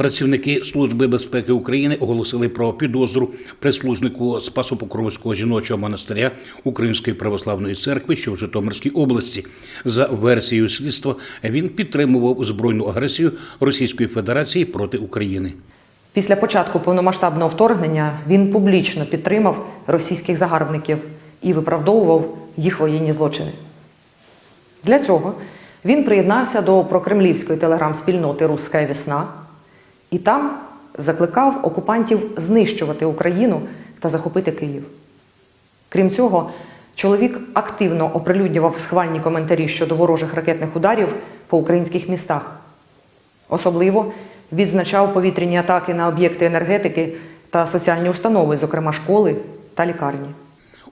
Працівники Служби безпеки України оголосили про підозру прислужнику Спасо-Покровського жіночого монастиря Української православної церкви, що в Житомирській області. За версією слідства він підтримував збройну агресію Російської Федерації проти України. Після початку повномасштабного вторгнення він публічно підтримав російських загарбників і виправдовував їх воєнні злочини. Для цього він приєднався до прокремлівської телеграм-спільноти Руська весна і там закликав окупантів знищувати Україну та захопити Київ. Крім цього, чоловік активно оприлюднював схвальні коментарі щодо ворожих ракетних ударів по українських містах. Особливо відзначав повітряні атаки на об'єкти енергетики та соціальні установи, зокрема школи та лікарні.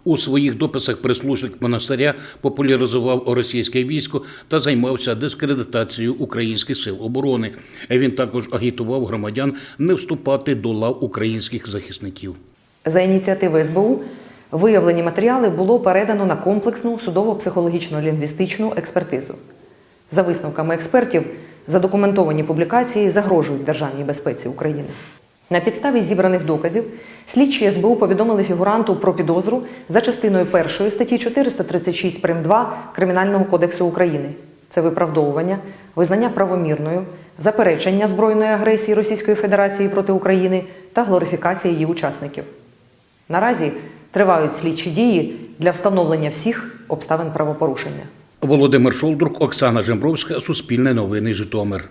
У своїх дописах прислужник монастиря популяризував російське військо та займався дискредитацією українських сил оборони. Він також агітував громадян не вступати до лав українських захисників. За ініціативи СБУ виявлені матеріали було передано на комплексну судово-психологічно-лінгвістичну експертизу. За висновками експертів, задокументовані публікації загрожують державній безпеці України. На підставі зібраних доказів слідчі СБУ повідомили фігуранту про підозру за частиною 1 статті 436 прим. 2 Кримінального кодексу України. Це виправдовування, визнання правомірною, заперечення збройної агресії Російської Федерації проти України та глорифікація її учасників. Наразі тривають слідчі дії для встановлення всіх обставин правопорушення. Володимир Шолдрук, Оксана Жембровська, Суспільне новини, Житомир.